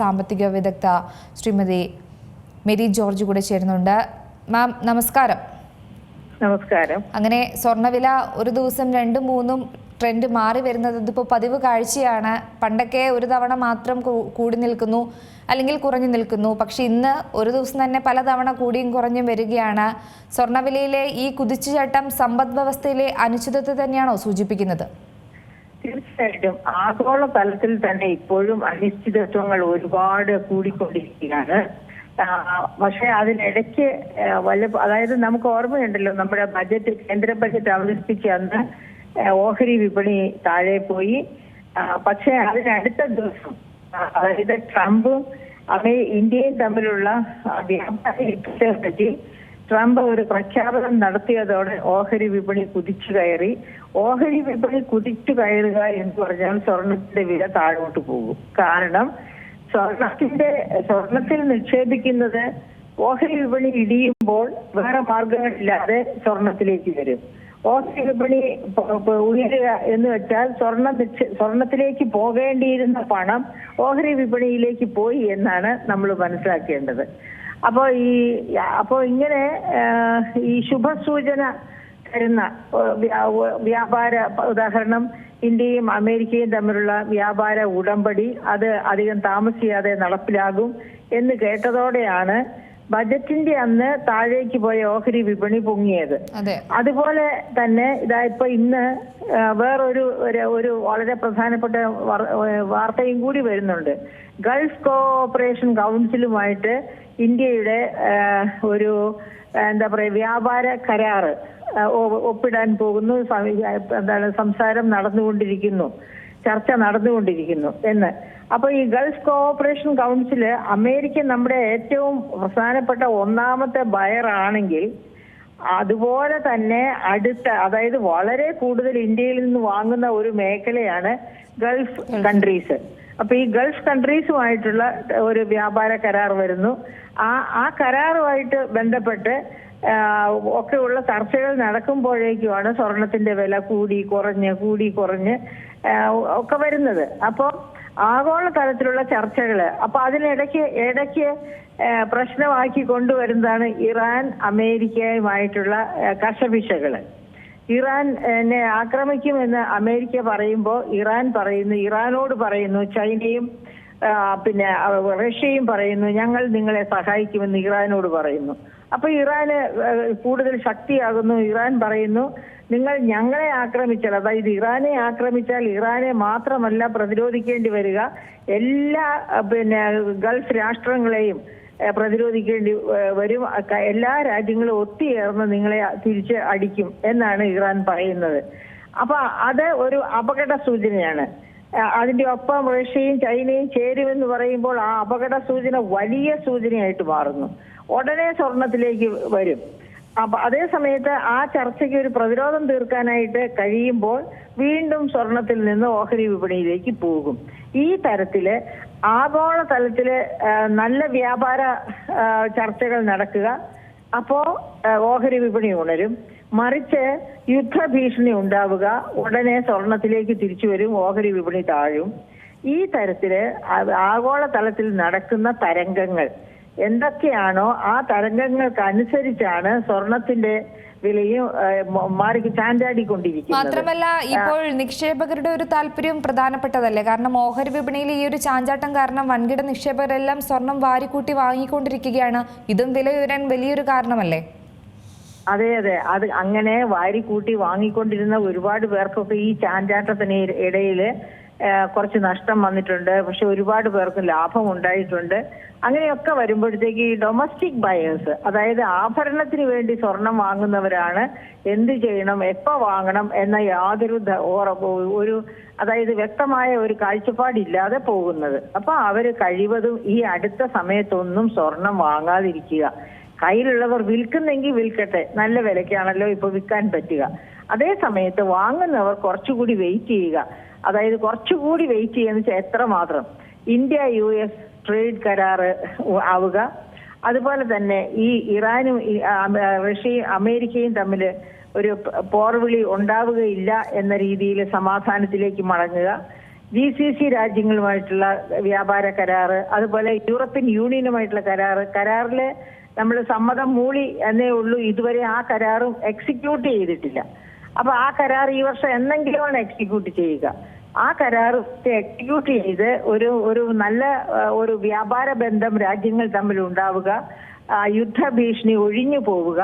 സാമ്പത്തിക വിദഗ്ധ Shrimati Mary George കൂടെ ചേരുന്നുണ്ട്. മാം നമസ്കാരം. നമസ്കാരം. അങ്ങനെ സ്വർണവില ഒരു ദിവസം രണ്ടും മൂന്നും ട്രെൻഡ് മാറി വരുന്നത് ഇതിപ്പോൾ പതിവ് കാഴ്ചയാണ്. പണ്ടൊക്കെ ഒരു തവണ മാത്രം കൂടി നിൽക്കുന്നു അല്ലെങ്കിൽ കുറഞ്ഞു നിൽക്കുന്നു. പക്ഷെ ഇന്ന് ഒരു ദിവസം തന്നെ പല തവണ കൂടിയും കുറഞ്ഞും വരികയാണ്. സ്വർണവിലയിലെ ഈ കുതിച്ചുചാട്ടം സമ്പദ് വ്യവസ്ഥയിലെ അനിശ്ചിതത്വം തന്നെയാണോ സൂചിപ്പിക്കുന്നത്? തീർച്ചയായിട്ടും ആഗോള തലത്തിൽ തന്നെ ഇപ്പോഴും അനിശ്ചിതത്വങ്ങൾ ഒരുപാട് കൂടിക്കൊണ്ടിരിക്കുകയാണ്. പക്ഷെ അതിനിടയ്ക്ക് വല്ല അതായത് നമുക്ക് ഓർമ്മയുണ്ടല്ലോ നമ്മുടെ ബജറ്റ് കേന്ദ്ര ബജറ്റ് അവതരിപ്പിച്ച അന്ന് ഓഹരി വിപണി താഴെ പോയി. പക്ഷെ അതിനടുത്ത ദിവസം അതായത് ട്രംപും അമേ ഇന്ത്യയും തമ്മിലുള്ള വ്യാപാര യുദ്ധത്തെ പറ്റി ട്രംപ് ഒരു പ്രഖ്യാപനം നടത്തിയതോടെ ഓഹരി വിപണി കുതിച്ചു കയറി. ഓഹരി വിപണി കുതിച്ചു കയറുക എന്ന് പറഞ്ഞാൽ സ്വർണത്തിന്റെ വില താഴോട്ട് പോകും. കാരണം സ്വർണത്തിന്റെ സ്വർണത്തിൽ നിക്ഷേപിക്കുന്നത് ഓഹരി വിപണി ഇടിയുമ്പോൾ വേറെ മാർഗങ്ങളില്ലാതെ സ്വർണത്തിലേക്ക് വരും. ഓഹരി വിപണി ഉയരുക എന്ന് വെച്ചാൽ സ്വർണ സ്വർണത്തിലേക്ക് പോകേണ്ടിയിരുന്ന പണം ഓഹരി വിപണിയിലേക്ക് പോയി എന്നാണ് നമ്മൾ മനസ്സിലാക്കേണ്ടത്. അപ്പോ ഈ അപ്പോ ഇങ്ങനെ ഈ ശുഭസൂചന തരുന്ന വ്യാപാര ഉദാഹരണം ഇന്ത്യയും അമേരിക്കയും തമ്മിലുള്ള വ്യാപാര ഉടമ്പടി അത് അധികം താമസിയാതെ നടപ്പിലാകും എന്ന് കേട്ടതോടെയാണ് ബജറ്റിന്റെ അന്ന് താഴേക്ക് പോയ ഓഹരി വിപണി പൊങ്ങിയത്. അതുപോലെ തന്നെ ഇതാ ഇപ്പൊ ഇന്ന് വേറൊരു ഒരു- ഒരു വളരെ പ്രധാനപ്പെട്ട വാർത്തയും കൂടി വരുന്നുണ്ട്. ഗൾഫ് കോഓപ്പറേഷൻ കൗൺസിലുമായിട്ട് ഇന്ത്യയുടെ ഒരു എന്താ പറയാ വ്യാപാര കരാറ് ഒപ്പിടാൻ പോകുന്നു. എന്താണ് സംസാരം നടന്നുകൊണ്ടിരിക്കുന്നു. ചർച്ച നടന്നുകൊണ്ടിരിക്കുന്നു എന്ന്. അപ്പൊ ഈ ഗൾഫ് കോഓപ്പറേഷൻ കൗൺസിൽ അമേരിക്ക നമ്മുടെ ഏറ്റവും പ്രധാനപ്പെട്ട ഒന്നാമത്തെ ബയർ ആണെങ്കിൽ അതുപോലെ തന്നെ അടുത്ത അതായത് വളരെ കൂടുതൽ ഇന്ത്യയിൽ നിന്ന് വാങ്ങുന്ന ഒരു മേഖലയാണ് ഗൾഫ്. കൺട്രീസ്. അപ്പൊ ഈ ഗൾഫ് കൺട്രീസുമായിട്ടുള്ള ഒരു വ്യാപാര കരാർ വരുന്നു. ആ ആ കരാറുമായിട്ട് ബന്ധപ്പെട്ട് ഒക്കെയുള്ള ചർച്ചകൾ നടക്കുമ്പോഴേക്കുമാണ് സ്വർണത്തിന്റെ വില കൂടി കുറഞ്ഞ് കൂടി കുറഞ്ഞ് ഒക്കെ വരുന്നത്. അപ്പോൾ ആഗോള തലത്തിലുള്ള ചർച്ചകൾ അപ്പൊ അതിനിടയ്ക്ക് ഇടയ്ക്ക് പ്രശ്നമാക്കി കൊണ്ടുവരുന്നതാണ് ഇറാൻ അമേരിക്കയുമായിട്ടുള്ള കശപിശകൾ. ഇറാൻ എന്നെ ആക്രമിക്കുമെന്ന് അമേരിക്ക പറയുമ്പോൾ ഇറാൻ പറയുന്നു ഇറാനോട് പറയുന്നു ചൈനയും പിന്നെ റഷ്യയും പറയുന്നു ഞങ്ങൾ നിങ്ങളെ സഹായിക്കുമെന്ന് ഇറാനോട് പറയുന്നു. അപ്പൊ ഇറാന് കൂടുതൽ ശക്തിയാകുന്നു. ഇറാൻ പറയുന്നു നിങ്ങൾ ഞങ്ങളെ ആക്രമിച്ചാൽ അതായത് ഇറാനെ ആക്രമിച്ചാൽ ഇറാനെ മാത്രമല്ല പ്രതിരോധിക്കേണ്ടി വരിക. എല്ലാ പിന്നെ ഗൾഫ് രാഷ്ട്രങ്ങളെയും പ്രതിരോധിക്കേണ്ടി വരും. എല്ലാ രാജ്യങ്ങളും ഒത്തുചേർന്ന് നിങ്ങളെ തിരിച്ച് അടിക്കും എന്നാണ് ഇറാൻ പറയുന്നത്. അപ്പൊ അത് ഒരു അപകട സൂചനയാണ്. അതിന്റെ ഒപ്പം റഷ്യയും ചൈനയും ചേരുമെന്ന് പറയുമ്പോൾ ആ അപകട സൂചന വലിയ സൂചനയായിട്ട് മാറുന്നു. ഉടനെ സ്വർണത്തിലേക്ക് വരും. അപ്പൊ അതേ സമയത്ത് ആ ചർച്ചയ്ക്ക് ഒരു പ്രതിരോധം തീർക്കാനായിട്ട് കഴിയുമ്പോൾ വീണ്ടും സ്വർണത്തിൽ നിന്ന് ഓഹരി വിപണിയിലേക്ക് പോകും. ഈ തരത്തിൽ ആഗോള തലത്തിൽ നല്ല വ്യാപാര ചർച്ചകൾ നടക്കുക. അപ്പോ ഓഹരി വിപണി ഉണരും. മറിച്ച് യുദ്ധഭീഷണി ഉണ്ടാവുക. ഉടനെ സ്വർണത്തിലേക്ക് തിരിച്ചു വരും ഓഹരി വിപണി താഴും. ഈ തരത്തിൽ ആഗോള തലത്തിൽ നടക്കുന്ന തരംഗങ്ങൾ എന്തൊക്കെയാണോ ആ തരംഗങ്ങൾക്ക് അനുസരിച്ചാണ് സ്വർണത്തിന്റെ വിലയും മാറി ചാഞ്ചാടിക്കൊണ്ടിരിക്കുന്നത്. മാത്രമല്ല ഇപ്പോൾ നിക്ഷേപകരുടെ ഒരു താല്പര്യം പ്രധാനപ്പെട്ടതല്ലേ? കാരണം ഓഹരി വിപണിയിൽ ഈ ഒരു ചാഞ്ചാട്ടം കാരണം വൻകിട നിക്ഷേപകരെല്ലാം സ്വർണം വാരിക്കൂട്ടി വാങ്ങിക്കൊണ്ടിരിക്കുകയാണ്. ഇതും വില ഉയരാൻ വലിയൊരു കാരണമല്ലേ? അതെ അതെ. അത് അങ്ങനെ വാരിക്കൂട്ടി വാങ്ങിക്കൊണ്ടിരുന്ന ഒരുപാട് പേർക്കൊക്കെ ഈ ചാഞ്ചാട്ടത്തിന് ഇടയിൽ കുറച്ച് നഷ്ടം വന്നിട്ടുണ്ട്. പക്ഷെ ഒരുപാട് പേർക്ക് ലാഭം ഉണ്ടായിട്ടുണ്ട്. അങ്ങനെയൊക്കെ വരുമ്പോഴത്തേക്ക് ഈ ഡൊമസ്റ്റിക് ബയേഴ്സ് അതായത് ആഭരണത്തിന് വേണ്ടി സ്വർണം വാങ്ങുന്നവരാണ് എന്ത് ചെയ്യണം എപ്പോ വാങ്ങണം എന്ന യാതൊരു ഒരു അതായത് വ്യക്തമായ ഒരു കാഴ്ചപ്പാടില്ലാതെ പോകുന്നത്. അപ്പൊ അവർ കഴിവതും ഈ അടുത്ത സമയത്തൊന്നും സ്വർണം വാങ്ങാതിരിക്കുക. കയ്യിലുള്ളവർ വിൽക്കുന്നെങ്കിൽ വിൽക്കട്ടെ. നല്ല വിലയ്ക്കാണല്ലോ ഇപ്പൊ വിൽക്കാൻ പറ്റുക. അതേ സമയത്ത് വാങ്ങുന്നവർ കുറച്ചുകൂടി വെയിറ്റ് ചെയ്യുക. അതായത് കുറച്ചുകൂടി വെയിറ്റ് ചെയ്യുന്ന വെച്ചാൽ എത്ര മാത്രം? ഇന്ത്യ യു എസ് ട്രേഡ് കരാറ് ആവുക. അതുപോലെ തന്നെ ഈ ഇറാനും റഷ്യയും അമേരിക്കയും തമ്മിൽ ഒരു പോർവിളി ഉണ്ടാവുകയില്ല എന്ന രീതിയിൽ സമാധാനത്തിലേക്ക് മടങ്ങുക. ജി സി സി രാജ്യങ്ങളുമായിട്ടുള്ള വ്യാപാര കരാറ് അതുപോലെ യൂറോപ്യൻ യൂണിയനുമായിട്ടുള്ള കരാറ് കരാറിൽ നമ്മൾ സമ്മതം മൂളി എന്നേ ഉള്ളൂ ഇതുവരെ ആ കരാറും എക്സിക്യൂട്ട് ചെയ്തിട്ടില്ല. അപ്പൊ ആ കരാർ ഈ വർഷം എന്തെങ്കിലുമാണ് എക്സിക്യൂട്ട് ചെയ്യുക. ആ കരാർ എക്സിക്യൂട്ട് ചെയ്ത് ഒരു ഒരു നല്ല ഒരു വ്യാപാര ബന്ധം രാജ്യങ്ങൾ തമ്മിൽ ഉണ്ടാവുക യുദ്ധ യുദ്ധഭീഷണി ഒഴിഞ്ഞു പോവുക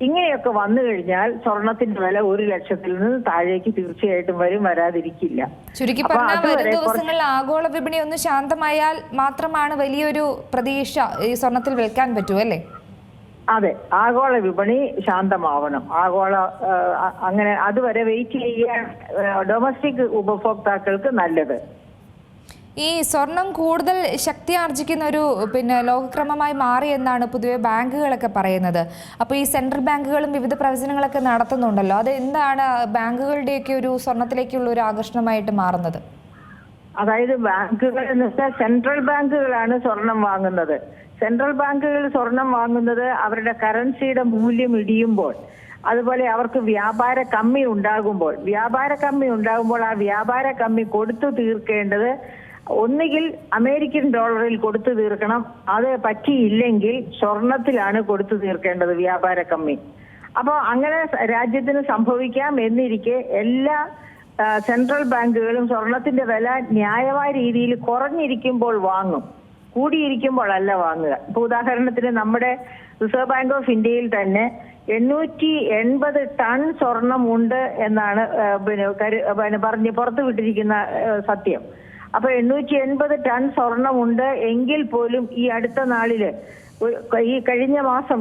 ഇങ്ങനെയൊക്കെ വന്നു കഴിഞ്ഞാൽ സ്വർണത്തിന്റെ വില ഒരു ലക്ഷത്തിൽ നിന്ന് താഴേക്ക് തീർച്ചയായിട്ടും വരും വരാതിരിക്കില്ല. ചുരുക്കി പറഞ്ഞാൽ വരും ദിവസങ്ങളിൽ ആഗോള വിപണി ഒന്ന് ശാന്തമായാൽ മാത്രമാണ് വലിയൊരു പ്രതീക്ഷ ഈ സ്വർണത്തിൽ വിൽക്കാൻ പറ്റൂ അല്ലേ? അതെ ആഗോള വിപണി ശാന്തമാവണം. ആഗോള അങ്ങനെ അതുവരെ വെയിറ്റ് ചെയ്യാൻ ഡൊമസ്റ്റിക് ഉപഭോക്താക്കൾക്ക് നല്ലത്. ഈ സ്വർണം കൂടുതൽ ശക്തി ആർജിക്കുന്ന ഒരു പിന്നെ ലോകക്രമമായി മാറി എന്നാണ് പൊതുവെ ബാങ്കുകളൊക്കെ പറയുന്നത്. അപ്പോൾ ഈ സെൻട്രൽ ബാങ്കുകളും വിവിധ പ്രവചനങ്ങളൊക്കെ നടത്തുന്നുണ്ടല്ലോ. അത് എന്താണ് ബാങ്കുകളുടെയൊക്കെ ഒരു സ്വർണത്തിലേക്കുള്ള ഒരു ആകർഷണമായിട്ട് മാറുന്നത്? അതായത് ബാങ്കുകൾ എന്ന് വെച്ചാൽ സെൻട്രൽ ബാങ്കുകളാണ് സ്വർണം വാങ്ങുന്നത്. സെൻട്രൽ ബാങ്കുകൾ സ്വർണം വാങ്ങുന്നത് അവരുടെ കറൻസിയുടെ മൂല്യം ഇടിയുമ്പോൾ അതുപോലെ അവർക്ക് വ്യാപാര കമ്മി ഉണ്ടാകുമ്പോൾ വ്യാപാര കമ്മി ഉണ്ടാകുമ്പോൾ ആ വ്യാപാര കമ്മി കൊടുത്തു തീർക്കേണ്ടത് ഒന്നുകിൽ അമേരിക്കൻ ഡോളറിൽ കൊടുത്തു തീർക്കണം അത് പറ്റിയില്ലെങ്കിൽ സ്വർണത്തിലാണ് കൊടുത്തു തീർക്കേണ്ടത് വ്യാപാര കമ്മി. അപ്പോൾ അങ്ങനെ രാജ്യത്തിന് സംഭവിക്കാം എന്നിരിക്കെ എല്ലാ സെൻട്രൽ ബാങ്കുകളും സ്വർണത്തിന്റെ വില ന്യായമായ രീതിയിൽ കുറഞ്ഞിരിക്കുമ്പോൾ വാങ്ങും. കൂടിയിരിക്കുമ്പോൾ അല്ല വാങ്ങുക. ഇപ്പൊ ഉദാഹരണത്തിന് നമ്മുടെ റിസർവ് ബാങ്ക് ഓഫ് ഇന്ത്യയിൽ തന്നെ എണ്ണൂറ്റി എൺപത് ടൺ സ്വർണം ഉണ്ട് എന്നാണ് പിന്നെ പറഞ്ഞ് പുറത്തു വിട്ടിരിക്കുന്ന സത്യം. അപ്പൊ എണ്ണൂറ്റി എൺപത് ടൺ സ്വർണമുണ്ട് എങ്കിൽ പോലും ഈ അടുത്ത നാളിൽ ഈ കഴിഞ്ഞ മാസം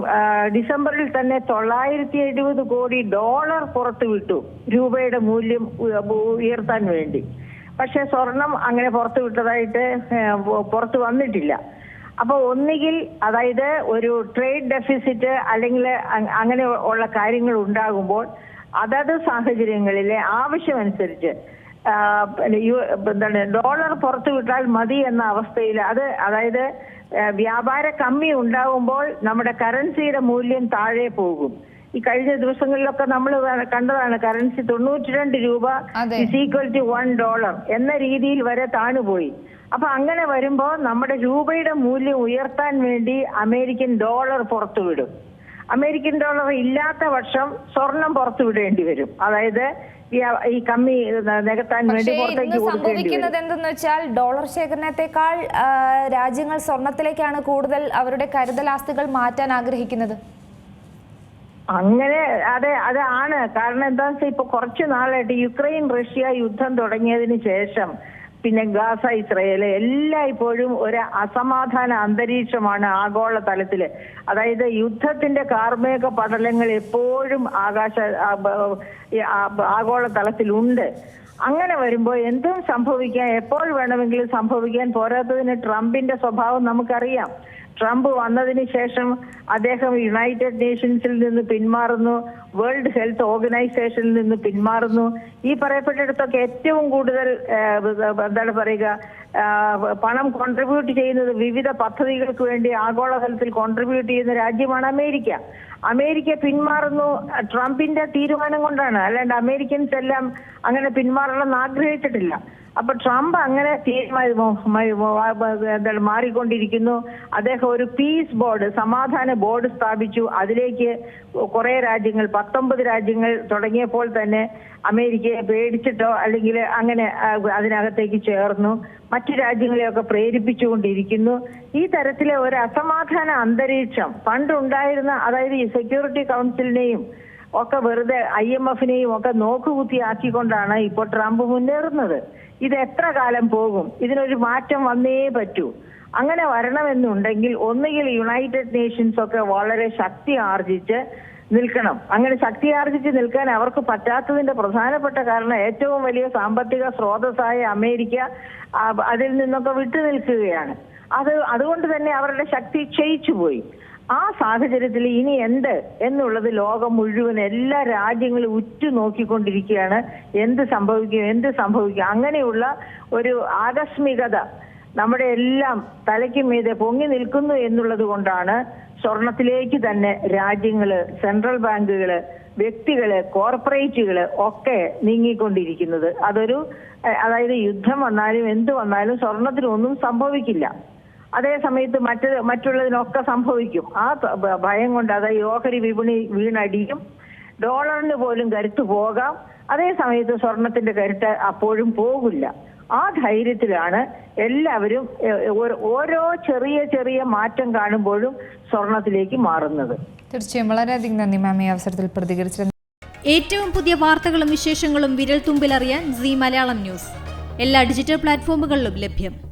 ഡിസംബറിൽ തന്നെ തൊള്ളായിരത്തി എഴുപത് കോടി ഡോളർ പുറത്തു വിട്ടു രൂപയുടെ മൂല്യം ഉയർത്താൻ വേണ്ടി. പക്ഷെ സ്വർണം അങ്ങനെ പുറത്തു വിട്ടതായിട്ട് പുറത്തു വന്നിട്ടില്ല. അപ്പൊ ഒന്നുകിൽ അതായത് ഒരു ട്രേഡ് ഡെഫിസിറ്റ് അല്ലെങ്കിൽ അങ്ങനെ ഉള്ള കാര്യങ്ങൾ ഉണ്ടാകുമ്പോൾ അതത് സാഹചര്യങ്ങളിലെ ആവശ്യമനുസരിച്ച് എന്താണ് ഡോളർ പുറത്തു വിട്ടാൽ മതി എന്ന അവസ്ഥയിൽ അത് അതായത് വ്യാപാര കമ്മി ഉണ്ടാകുമ്പോൾ നമ്മുടെ കറൻസിയുടെ മൂല്യം താഴെ പോകും. ഈ കഴിഞ്ഞ ദിവസങ്ങളിലൊക്കെ നമ്മൾ കണ്ടതാണ് കറൻസി തൊണ്ണൂറ്റി രണ്ട് രൂപ. Is equal to one dollar എന്ന രീതിയിൽ വരെ താണുപോയി. അപ്പൊ അങ്ങനെ വരുമ്പോ നമ്മുടെ രൂപയുടെ മൂല്യം ഉയർത്താൻ വേണ്ടി അമേരിക്കൻ ഡോളർ പുറത്തുവിടും. അമേരിക്കൻ ഡോളർ ഇല്ലാത്ത വർഷം സ്വർണം പുറത്തുവിടേണ്ടി വരും. അതായത് ഈ- കമ്മി നികത്താൻ വേണ്ടി സംഭവിക്കുന്നത് എന്തെന്ന് വെച്ചാൽ ഡോളർ ശേഖരണത്തെക്കാൾ രാജ്യങ്ങൾ സ്വർണത്തിലേക്കാണ് കൂടുതൽ അവരുടെ കരുതലാസ്തികൾ മാറ്റാൻ ആഗ്രഹിക്കുന്നത്. അങ്ങനെ അതെ അതാണ്. കാരണം എന്താ വെച്ചാൽ ഇപ്പൊ കുറച്ചു നാളായിട്ട് യുക്രൈൻ റഷ്യ യുദ്ധം തുടങ്ങിയതിന് ശേഷം പിന്നെ ഗാസ ഇസ്രയേൽ എല്ലാം ഇപ്പോഴും ഒരു അസമാധാന അന്തരീക്ഷമാണ് ആഗോള തലത്തിൽ അതായത് യുദ്ധത്തിന്റെ കാർമേക പടലങ്ങൾ എപ്പോഴും ആകാശ ആഗോള തലത്തിലുണ്ട് അങ്ങനെ വരുമ്പോൾ എന്തും സംഭവിക്കാൻ എപ്പോൾ വേണമെങ്കിലും സംഭവിക്കാൻ പോരാത്തതിന് ട്രംപിന്റെ സ്വഭാവം നമുക്കറിയാം. ട്രംപ് വന്നതിന് ശേഷം അദ്ദേഹം യുണൈറ്റഡ് നേഷൻസിൽ നിന്ന് പിന്മാറുന്നു വേൾഡ് ഹെൽത്ത് ഓർഗനൈസേഷനിൽ നിന്ന് പിന്മാറുന്നു. ഈ പറയപ്പെട്ടിടത്തൊക്കെ ഏറ്റവും കൂടുതൽ എന്താണ് പറയുക പണം കോൺട്രിബ്യൂട്ട് ചെയ്യുന്നത് വിവിധ പദ്ധതികൾക്ക് വേണ്ടി ആഗോളതലത്തിൽ കോൺട്രിബ്യൂട്ട് ചെയ്യുന്ന രാജ്യമാണ് അമേരിക്ക. അമേരിക്ക പിന്മാറുന്നു. ട്രംപിന്റെ തീരുമാനം കൊണ്ടാണ്. അല്ലാണ്ട് അമേരിക്കൻസ് എല്ലാം അങ്ങനെ പിന്മാറണമെന്ന് ആഗ്രഹിച്ചിട്ടില്ല. അപ്പൊ ട്രംപ് അങ്ങനെ എന്താണ് മാറിക്കൊണ്ടിരിക്കുന്നു? അദ്ദേഹം ഒരു പീസ് ബോർഡ് സമാധാന ബോർഡ് സ്ഥാപിച്ചു. അതിലേക്ക് കുറെ രാജ്യങ്ങൾ പത്തൊമ്പത് രാജ്യങ്ങൾ തുടങ്ങിയപ്പോൾ തന്നെ അമേരിക്കയെ പേടിച്ചിട്ടോ അല്ലെങ്കിൽ അങ്ങനെ അതിനകത്തേക്ക് ചേർന്നു. മറ്റു രാജ്യങ്ങളെയൊക്കെ പ്രേരിപ്പിച്ചുകൊണ്ടിരിക്കുന്നു. ഈ തരത്തിലെ ഒരു അസമാധാന അന്തരീക്ഷം പണ്ടുണ്ടായിരുന്ന അതായത് ഈ സെക്യൂരിറ്റി കൗൺസിലിനെയും ഒക്കെ വെറുതെ ഐ എം എഫിനെയും ഒക്കെ നോക്കുകുത്തിയാക്കിക്കൊണ്ടാണ് ഇപ്പോൾ ട്രംപ് മുന്നേറുന്നത്. ഇത് എത്ര കാലം പോകും? ഇതിനൊരു മാറ്റം വന്നേ പറ്റൂ. അങ്ങനെ വരണമെന്നുണ്ടെങ്കിൽ ഒന്നുകിൽ യുണൈറ്റഡ് നേഷൻസ് ഒക്കെ വളരെ ശക്തി ആർജിച്ച് നിൽക്കണം. അങ്ങനെ ശക്തി ആർജിച്ച് നിൽക്കാൻ അവർക്ക് പറ്റാത്തതിന്റെ പ്രധാനപ്പെട്ട കാരണം ഏറ്റവും വലിയ സാമ്പത്തിക സ്രോതസ്സായ അമേരിക്ക അതിൽ നിന്നൊക്കെ വിട്ടു നിൽക്കുകയാണ് അത് അതുകൊണ്ട് തന്നെ അവരുടെ ശക്തി ക്ഷയിച്ചു പോയി ആ സാഹചര്യത്തിൽ ഇനി എന്ത് എന്നുള്ളത് ലോകം മുഴുവൻ എല്ലാ രാജ്യങ്ങളും ഉറ്റു നോക്കിക്കൊണ്ടിരിക്കുകയാണ്. എന്ത് സംഭവിക്കും എന്ത് സംഭവിക്കും? അങ്ങനെയുള്ള ഒരു ആകസ്മികത നമ്മുടെ എല്ലാം തലയ്ക്ക് മീതെ പൊങ്ങി നിൽക്കുന്നു എന്നുള്ളത് കൊണ്ടാണ് സ്വർണത്തിലേക്ക് തന്നെ രാജ്യങ്ങൾ സെൻട്രൽ ബാങ്കുകൾ വ്യക്തികൾ കോർപ്പറേറ്റുകൾ ഒക്കെ നീങ്ങിക്കൊണ്ടിരിക്കുന്നത്. അതൊരു അതായത് യുദ്ധം വന്നാലും എന്ത് വന്നാലും സ്വർണത്തിനൊന്നും സംഭവിക്കില്ല. അതേ സമയത്ത് മറ്റ് മറ്റുള്ളതിനൊക്കെ സംഭവിക്കും. ആ ഭയം കൊണ്ട് അതായത് ഓഹരി വിപണി വീണടിയും. ഡോളറിന് പോലും കരുത്ത് പോകാം. അതേ സമയത്ത് സ്വർണത്തിന്റെ കരുത്ത് അപ്പോഴും പോകില്ല. ആ ധൈര്യത്തിലാണ് എല്ലാവരും ഓരോ- ചെറിയ ചെറിയ മാറ്റം കാണുമ്പോഴും സ്വർണത്തിലേക്ക് മാറുന്നത്. തീർച്ചയായും വളരെയധികം നന്ദി മാം ഈ അവസരത്തിൽ പ്രതികരിച്ചത് ഏറ്റവും പുതിയ വാർത്തകളും വിശേഷങ്ങളും വിരൽ തുമ്പിലറിയാൻ സി മലയാളം ന്യൂസ്. എല്ലാ ഡിജിറ്റൽ പ്ലാറ്റ്ഫോമുകളിലും ലഭ്യം.